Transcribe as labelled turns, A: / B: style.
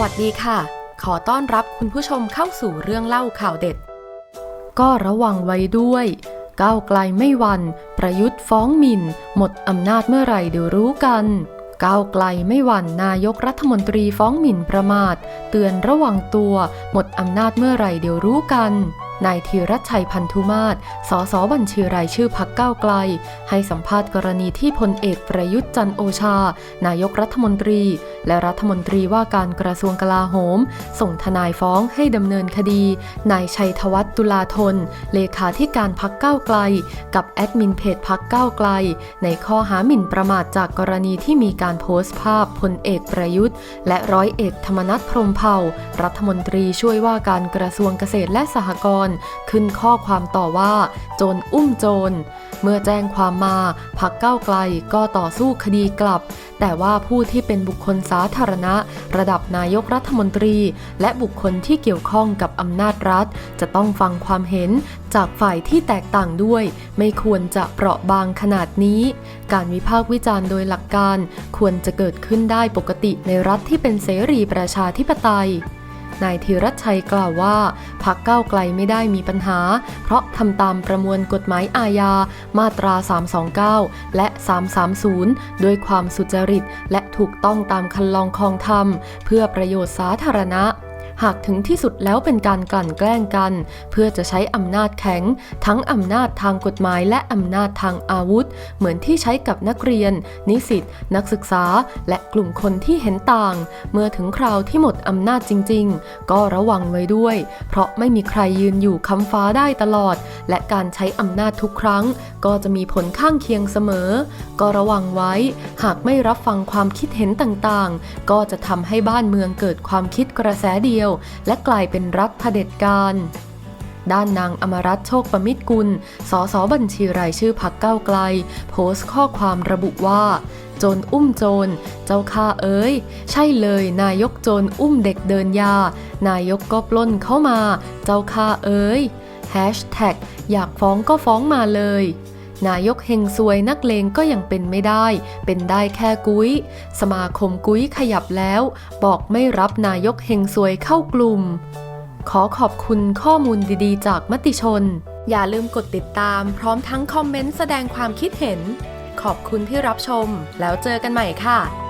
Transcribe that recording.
A: วัสดีค่ะ ขอต้อนรับคุณผู้ชมเข้าสู่เรื่องเล่าข่าวเด็ด ก็ระวังไว้ด้วย ก้าวไกลไม่หวัน ประยุทธ์ฟ้องหมิ่น หมดอำนาจเมื่อไหร่เดี๋ยวรู้กัน ก้าวไกลไม่หวันนายกรัฐมนตรีฟ้องหมิ่นประมาท เตือนระวังตัว หมดอำนาจเมื่อไหร่เดี๋ยวรู้กัน นายธีรชัยพันธุมาศ สสบัญชีรายชื่อพักก้าวไกล ให้สัมภาษณ์กรณีที่พลเอกประยุทธ์จันโอชา นายกรัฐมนตรี และรัฐมนตรีว่าการกระทรวงกลาโหม ส่งทนายฟ้องให้ดำเนินคดี นายชัยธวัฒน์ตุลาธน เลขาธิการพักก้าวไกล กับแอดมินเพจพักก้าวไกล ในข้อหาหมิ่นประมาทจากกรณีที่มีการโพสต์ภาพพลเอกประยุทธ์ และร้อยเอกธรรมนัฐพรหมเผ่า รัฐมนตรีช่วยว่าการกระทรวงเกษตรและสหกรณ์ขึ้นข้อความต่อว่า โจรอุ้มโจร เมื่อแจ้งความมาพักเก้าไกลก็ต่อสู้คดีกลับ แต่ว่าผู้ที่เป็นบุคคลสาธารณะ ระดับนายกรัฐมนตรี และบุคคลที่เกี่ยวข้องกับอำนาจรัฐ จะต้องฟังความเห็นจากฝ่ายที่แตกต่างด้วย ไม่ควรจะเปราะบางขนาดนี้ การวิพากษ์วิจารณ์โดยหลักการ ควรจะเกิดขึ้นได้ปกติในรัฐที่เป็นเสรีประชาธิปไตย นายธีรชัยกล่าวว่าพักก้าวไกลไม่ได้มีปัญหา เพราะทำตามประมวลกฎหมายอาญามาตรา 329 และ 330ด้วยความสุจริตและถูกต้องตามคันลองคองธรรม เพื่อประโยชน์สาธารณะ หากถึงที่สุดแล้วเป็นการกลั่นแกล้งกัน เพื่อจะใช้อำนาจแข็ง ทั้งอำนาจทางกฎหมายและอำนาจทางอาวุธ เหมือนที่ใช้กับนักเรียน นิสิตนักศึกษา และกลุ่มคนที่เห็นต่าง เมื่อถึงคราวที่หมดอำนาจจริง ๆ ก็ระวังไว้ด้วย เพราะไม่มีใครยืนอยู่คำฟ้าได้ตลอด และการใช้อำนาจทุกครั้ง ก็จะมีผลข้างเคียงเสมอ ก็ระวังไว้ หากไม่รับฟังความคิดเห็นต่างๆ ก็จะทำให้บ้านเมืองเกิดความคิดกระแสเดียวและกลายเป็นรัฐเผด็จการด้านนางอมรัตนโชคประมิตรกุล สสบัญชีรายชื่อพักเก้าไกล โพสต์ข้อความระบุว่า โจรอุ้มโจร เจ้าข้าเอ๋ย ใช่เลยนายกโจรอุ้มเด็กเดินยา นายกก็ปล้นเข้ามา เจ้าข้าเอ๋ยแฮชแท็กอยากฟ้องก็ฟ้องมาเลย นายกเฮงซวยนักเลงก็ยังเป็นไม่ได้ เป็นได้แค่กุ้ย สมาคมกุ้ยขยับแล้ว บอกไม่รับนายกเฮงซวยเข้ากลุ่ม ขอขอบคุณข้อมูลดีๆ จากมติชน อย่าลืมกดติดตาม พร้อมทั้งคอมเมนต์แสดงความคิดเห็น ขอบคุณที่รับชม แล้วเจอกันใหม่ค่ะ